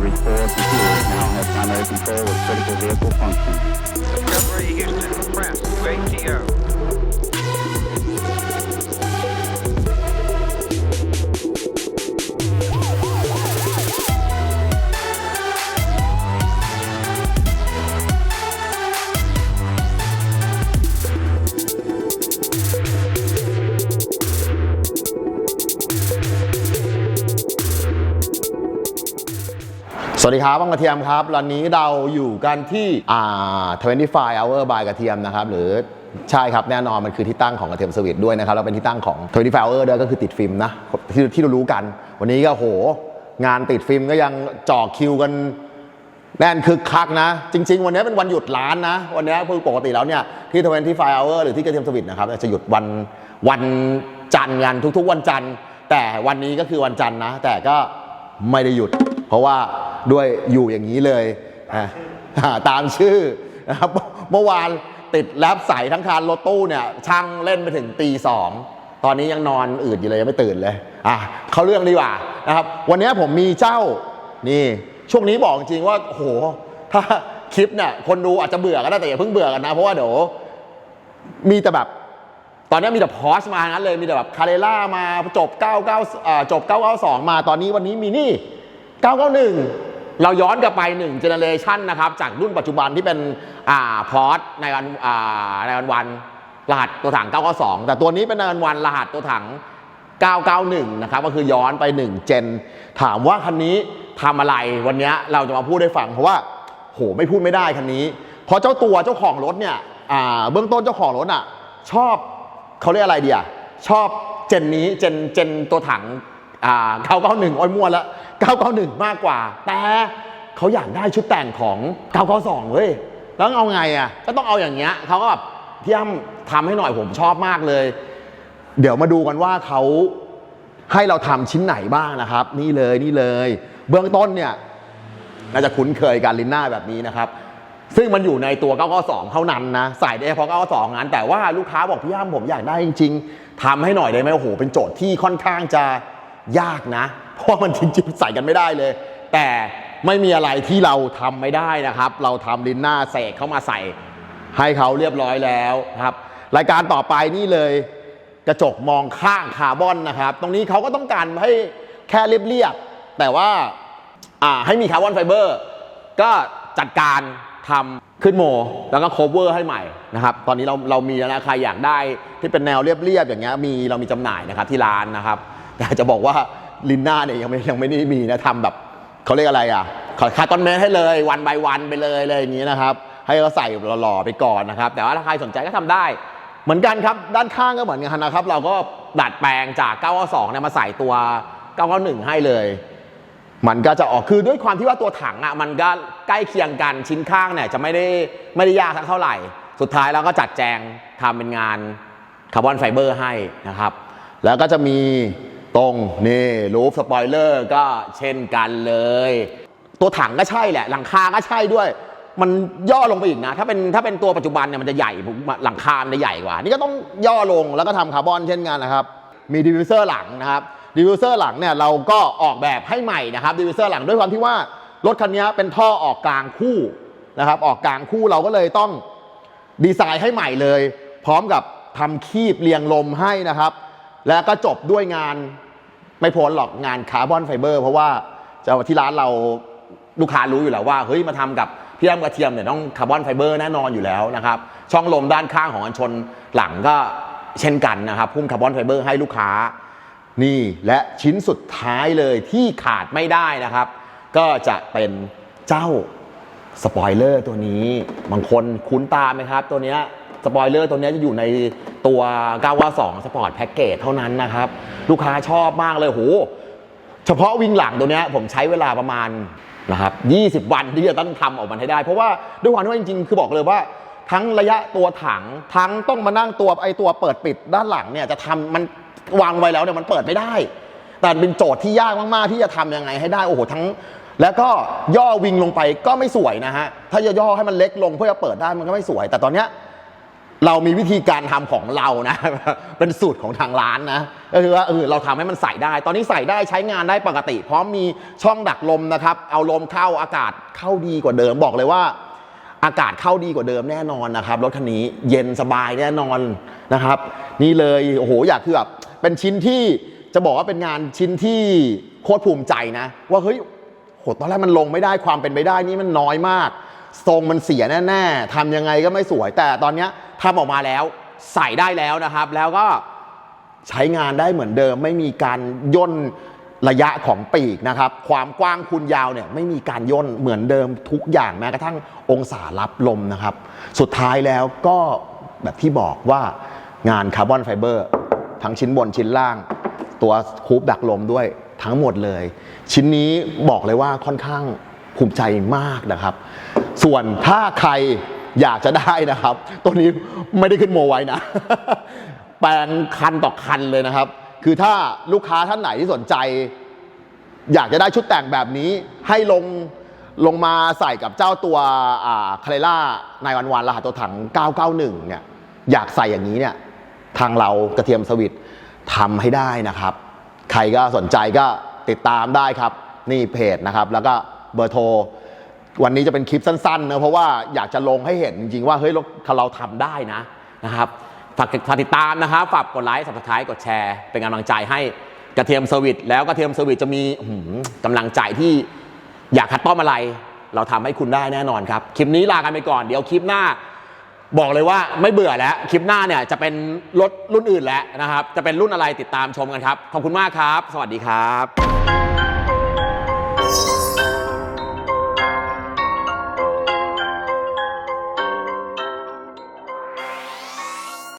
Discovery 4 computers now have primary control of critical vehicle functions. Discovery Houston, press to ATO. วัสดีครับบังกระเทียมครับวันนี้เราอยู่กันที่อ่า25 hour by กระเทียมนะครับ หรือใช่ครับ แน่นอนมันคือที่ตั้งของกระเทียมสวิตด้วยนะครับแล้วเป็นที่ตั้งของ25 hour ด้วยก็คือติดฟิล์มนะที่ที่เรารู้กัน วันนี้ก็โห งานติดฟิล์มก็ยังจ่อคิวกันแน่นคึกคักนะ จริง ๆ วันนี้เป็นวันหยุดร้านนะ วันนี้คือปกติแล้วเนี่ยที่25 hour หรือที่กระเทียมสวิตนะครับจะหยุดวันวันจันทร์กันทุก ๆ วันจันทร์แต่วันนี้ก็คือวันจันทร์นะ แต่ก็ไม่ได้หยุด เพราะว่า ด้วยอยู่อย่างนี้เลยอะตามชื่อนะครับเมื่อวานติดแลบใสทั้งคานรถตู้เนี่ยช่างเล่นไปถึงตีสองตอนนี้ยังนอนอืดอยู่เลยยังไม่ตื่นเลยอะเขาเรื่องดีกว่านะครับ วันนี้ผมมีเจ้านี่ช่วงนี้บอกจริงว่าโอ้โหถ้าคลิปเนี่ยคนดูอาจจะเบื่อก็ได้แต่อย่าเพิ่งเบื่อกันนะ เพราะว่าเดี๋ยวมีแต่แบบ ตอนนี้มีแต่พอสมางั้นเลยมีแต่แบบคาเรล่ามาจบ 99อ่าจบ 992 มาตอนนี้วันนี้มีนี่ 991 เราย้อนกลับไป1เจเนเรชันนะครับจากรุ่นปัจจุบันที่เป็นอ่าพอสในวันอ่าในวันวันรหัสตัวถัง 992 แต่ตัวนี้เป็นในวันวันรหัสตัวถัง 991 นะครับก็คือย้อนไป 1 เจน ถามว่าคันนี้ทำอะไรวันนี้เราจะมาพูดให้ฟัง เพราะว่าโหไม่พูดไม่ได้คันนี้ เพราะเจ้าตัวเจ้าของรถเนี่ยอ่าเบื้องต้นเจ้าของรถอะชอบเขาเรียกอะไรเดียชอบเจนนี้เจนเจนตัวถัง 991 อ้อยมั่วแล้ว991 มากกว่า แต่เขาอยากได้ชุดแต่งของ 992 เว้ย แล้วเอาไงอะ ก็ต้องเอาอย่างเงี้ยเขาก็แบบพี่อ้ำทำให้หน่อยผมชอบมากเลย เดี๋ยวมาดูกันว่าเขาให้เราทำชิ้นไหนบ้างนะครับ นี่เลยนี่เลย เบื้องต้นเนี่ยน่าจะคุ้นเคยการลินหน้าแบบนี้นะครับ ซึ่งมันอยู่ในตัว 992 เท่านั้นนะ ใส่ได้เฉพาะ 992นั้นแต่ว่าลูกค้าบอกพี่ย่ามผมอยากได้จริง ๆทำให้หน่อยได้ไหมโอ้โหเป็นโจทย์ที่ค่อนข้างจะ ยากนะ เพราะมันจริงๆใส่กันไม่ได้เลย แต่ไม่มีอะไรที่เราทำไม่ได้นะครับ เราทำลินหน้าเสกเข้ามาใส่ ให้เขาเรียบร้อยแล้วครับ รายการต่อไปนี่เลยกระจกมองข้างคาร์บอนนะครับ ตรงนี้เขาก็ต้องการให้แค่เรียบๆแต่ว่าอ่าให้มีคาร์บอนไฟเบอร์ก็จัดการทำขึ้นโม แล้วก็โคเวอร์ให้ใหม่นะครับ ตอนนี้เราเรามีแล้วนะใครอยากได้ที่เป็นแนวเรียบๆอย่างเงี้ยมีเรามีจำหน่ายนะครับที่ร้านนะครับ ต่จะบอกว่าลินน่าเนี่ยยังไม่ยังไม่ได้มีนะทำแบบเขาเรียกอะไรอะขอคาร์ตอนเมทให้เลยวัน by วันไปเลยเลยอย่างนี้นะครับ ให้เขาใส่หล่อๆไปก่อนนะครับ แต่ว่าถ้าใครสนใจก็ทำได้ เหมือนกันครับ ด้านข้างก็เหมือนกันนะครับ เราก็ดัดแปลงจาก 992เนี่ยมาใส่ตัว 991 ให้เลย มันก็จะออกคือด้วยความที่ว่าตัวถังอะมันก็ใกล้เคียงกันชิ้นข้างเนี่ยจะไม่ได้ไม่ได้ยากสักเท่าไหร่ สุดท้ายเราก็จัดแจงทำเป็นงานคาร์บอนไฟเบอร์ให้นะครับ แล้วก็จะมี ตรงนี่รูฟสปอยเลอร์ก็เช่นกันเลย ตัวถังก็ใช่แหละ หลังคาก็ใช่ด้วย มันย่อลงไปอีกนะ ถ้าเป็นถ้าเป็นตัวปัจจุบันเนี่ยมันจะใหญ่หลังคามันจะใหญ่กว่า นี่ก็ต้องย่อลงแล้วก็ทำคาร์บอนเช่นกันนะครับ มีดิวิเซอร์หลังนะครับดิวิเซอร์หลังเนี่ยเราก็ออกแบบให้ใหม่นะครับดิวิเซอร์หลังด้วยความที่ว่ารถคันนี้เป็นท่อออกกลางคู่นะครับ ออกกลางคู่เราก็เลยต้องดีไซน์ให้ใหม่เลย พร้อมกับทำคีบเรียงลมให้นะครับ แล้วก็จบด้วยงานไม่พ้นหรอกงานคาร์บอนไฟเบอร์เพราะว่าจะที่ร้านเราลูกค้ารู้อยู่แล้วว่าเฮ้ยมาทำกับพี่อ้ำกระเทียมเนี่ยต้องคาร์บอนไฟเบอร์แน่นอนอยู่แล้วนะครับช่องลมด้านข้างของอันชนหลังก็เช่นกันนะครับพุ่มคาร์บอนไฟเบอร์ให้ลูกค้านี่และชิ้นสุดท้ายเลยที่ขาดไม่ได้นะครับ ก็จะเป็นเจ้าสปอยเลอร์ตัวนี้ บางคนคุ้นตาไหมครับตัวเนี้ย สปอยเลอร์ตัวนี้จะอยู่ในตัว 992สปอร์ตแพ็กเกจเท่านั้นนะครับ ลูกค้าชอบมากเลยโหเฉพาะวิ่งหลังตัวนี้ผมใช้เวลาประมาณนะครับ20 วันที่จะต้องทำออกมาให้ได้ เพราะว่าด้วยความที่ว่าจริงๆ คือบอกเลยว่าทั้งระยะตัวถังทั้งต้องมานั่งตัวไอตัวเปิดปิดด้านหลังเนี่ยจะทำมันวางไว้แล้วเนี่ยมันเปิดไม่ได้ แต่เป็นโจทย์ที่ยากมากๆ ที่จะทำยังไงให้ได้โอ้โหทั้ง แล้วก็ย่อวิงลงไปก็ไม่สวยนะฮะถ้าจะย่อให้มันเล็กลงเพื่อจะเปิดได้มันก็ไม่สวย แต่ตอนเนี้ย เรามีวิธีการทำของเรานะ เป็นสูตรของทางร้านนะก็คือว่าเออเราทำให้มันใส่ได้ ตอนนี้ใส่ได้ใช้งานได้ปกติ พร้อมมีช่องดักลมนะครับ เอาลมเข้าอากาศเข้าดีกว่าเดิมบอกเลยว่า อากาศเข้าดีกว่าเดิมแน่นอนนะครับรถคันนี้เย็นสบายแน่นอนนะครับ นี่เลยโอ้โหอยากคือแบบเป็นชิ้นที่จะบอกว่าเป็นงานชิ้นที่โคตรภูมิใจนะ ว่าเฮ้ยโหตอนแรกมันลงไม่ได้ความเป็นไปได้นี่มันน้อยมาก ทรงมันเสียแน่ๆทำยังไงก็ไม่สวย แต่ตอนนี้ทำออกมาแล้วใส่ได้แล้วนะครับ แล้วก็ใช้งานได้เหมือนเดิม ไม่มีการย่นระยะของปีกนะครับ ความกว้างคูณยาวเนี่ยไม่มีการย่นเหมือนเดิมทุกอย่างแม้กระทั่งองศารับลมนะครับ สุดท้ายแล้วก็แบบที่บอกว่างานคาร์บอนไฟเบอร์ทั้งชิ้นบนชิ้นล่าง ตัวคูปดักลมด้วยทั้งหมดเลย ชิ้นนี้บอกเลยว่าค่อนข้างภูมิใจมากนะครับ ส่วนถ้าใครอยากจะได้นะครับ ตัวนี้ไม่ได้ขึ้นโมไว้นะ แปลงคันต่อคันเลยนะครับ คือถ้าลูกค้าท่านไหนที่สนใจ อยากจะได้ชุดแต่งแบบนี้ให้ลงลงมาใส่กับเจ้าตัวคาเรล่าในวันวันรหัสตัวถัง 991 เนี่ย อยากใส่อย่างนี้เนี่ย ทางเรากระเทียมสวิตทำให้ได้นะครับ ใครก็สนใจก็ติดตามได้ครับ นี่เพจนะครับ แล้วก็เบอร์โทร วันนี้จะเป็นคลิปสั้นๆนะเพราะว่าอยากจะลงให้เห็นจริงๆว่าเฮ้ยเราเราทำได้นะนะครับฝากติดตามนะครับฝากกดไลค์สับสไครต์กดแชร์เป็นกำลังใจให้กระเทียมเซอร์วิสแล้วกระเทียมเซอร์วิสจะมีกำลังใจที่อยากคัดต้อมอะไร เราทำให้คุณได้แน่นอนครับ คลิปนี้ลากันไปก่อนเดี๋ยวคลิปหน้า บอกเลยว่าไม่เบื่อแล้ว คลิปหน้าเนี่ยจะเป็นรถรุ่นอื่นแล้วนะครับ จะเป็นรุ่นอะไรติดตามชมกันครับ ขอบคุณมากครับ สวัสดีครับ